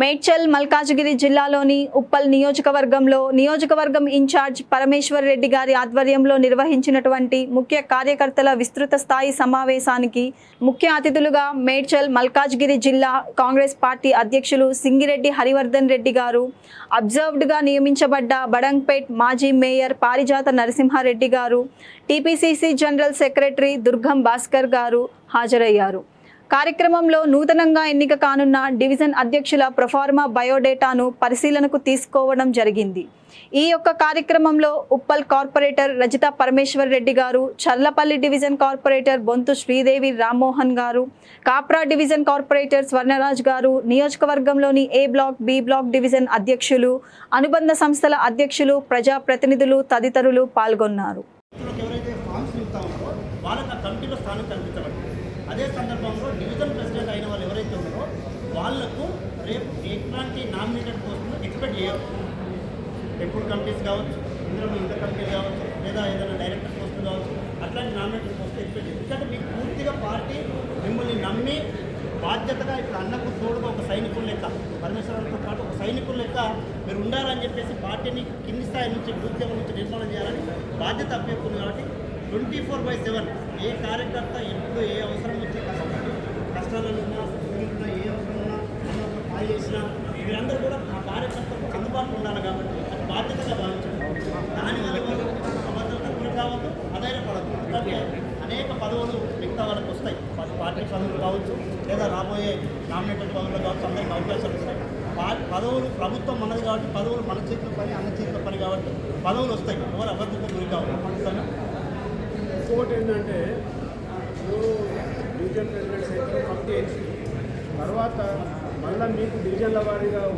మేడ్చల్ మల్కాజ్గిరి జిల్లాలోని ఉప్పల్ నియోజకవర్గంలో నియోజకవర్గం ఇన్ఛార్జ్ పరమేశ్వర్ రెడ్డి గారి ఆధ్వర్యంలో నిర్వహించినటువంటి ముఖ్య కార్యకర్తల విస్తృత స్థాయి సమావేశానికి ముఖ్య అతిథులుగా మేడ్చల్ మల్కాజ్గిరి జిల్లా కాంగ్రెస్ పార్టీ అధ్యక్షులు సింగిరెడ్డి హరివర్ధన్ రెడ్డి గారు అబ్జర్వ్డ్గా నియమించబడ్డ బడంగ్పేట్ మాజీ మేయర్ పారిజాత నరసింహారెడ్డి గారు TPCC general secretary Durgam Bhaskar గారు హాజరయ్యారు. కార్యక్రమంలో నూతనంగా ఎన్నిక కానున్న డివిజన్ అధ్యక్షుల ప్రొఫార్మా బయోడేటాను పరిశీలనకు తీసుకోవడం జరిగింది. ఈ యొక్క కార్యక్రమంలో ఉప్పల్ కార్పొరేటర్ రజిత పరమేశ్వర్ రెడ్డి గారు చర్లపల్లి డివిజన్ కార్పొరేటర్ బొంతు శ్రీదేవి రామ్మోహన్ గారు కాప్రా డివిజన్ కార్పొరేటర్ స్వర్ణరాజ్ గారు నియోజకవర్గంలోని A block B block division అధ్యక్షులు అనుబంధ సంస్థల అధ్యక్షులు ప్రజాప్రతినిధులు తదితరులు పాల్గొన్నారు. కమిటీలో స్థానం కల్పించబడింది అదే సందర్భంలో డివిజన్ ప్రెసిడెంట్ అయిన వాళ్ళు ఎవరైతే ఉన్నారో వాళ్ళకు రేపు ఎట్లాంటి నామినేటెడ్ పోస్టులు ఎక్స్పెక్ట్ చేయరు టెంపుల్ కమిటీస్ కావచ్చు ఇందులో ఇంటర్ కమిటీలు కావచ్చు లేదా ఏదైనా డైరెక్టర్ పోస్టులు కావచ్చు అట్లాంటి నామినేటెడ్ పోస్టులు ఎక్స్పెక్ట్ చేయరు ఎందుకంటే మీకు పూర్తిగా పార్టీ మిమ్మల్ని నమ్మి బాధ్యతగా ఇప్పుడు అన్నకు తోడుగా ఒక సైనికుల లెక్క పరమేశ్వరంతో పాటు ఒక సైనికుల లెక్క మీరు ఉండాలని చెప్పేసి పార్టీని కింది స్థాయి నుంచి బూత్ నుంచి నిర్మాణం చేయాలని బాధ్యత అప్పేస్తుంది కాబట్టి ట్వంటీ ఫోర్ బై సెవెన్ ఏ కార్యకర్త ఎప్పుడు ఏ అవసరం వచ్చి కష్టపడి కష్టాలలో ఉన్నా ఉన్నా ఏ అవసరం ఉన్నా అన్న కాల్ చేసినా మీరందరూ కూడా ఆ కార్యకర్తకు అందుబాటులో ఉండాలి కాబట్టి అది బాధ్యతగా భావించండి. దానివల్ల వాళ్ళు అభద్రత గురి కావద్దు అధైర్యపడద్దు. ఎందుకంటే అనేక పదవులు మిగతా వాళ్ళకి వస్తాయి. పది పార్టీ పదవులు కావచ్చు లేదా రాబోయే నామినేటెడ్ పదవులు కావచ్చు అందరికి అవకాశాలు వస్తాయి. పదవులు ప్రభుత్వం మనది కాబట్టి పదవులు మన చేతిలో పని అన్న చేతిలో పని కాబట్టి పదవులు వస్తాయి. ఎవరు అభద్రత గురి కావాలి ఇంకోటి ఏంటంటే డివిజన్ ప్రెసిడెంట్స్ అయితే కంప్లీట్ తర్వాత మళ్ళీ మీకు డివిజన్ల వారీగా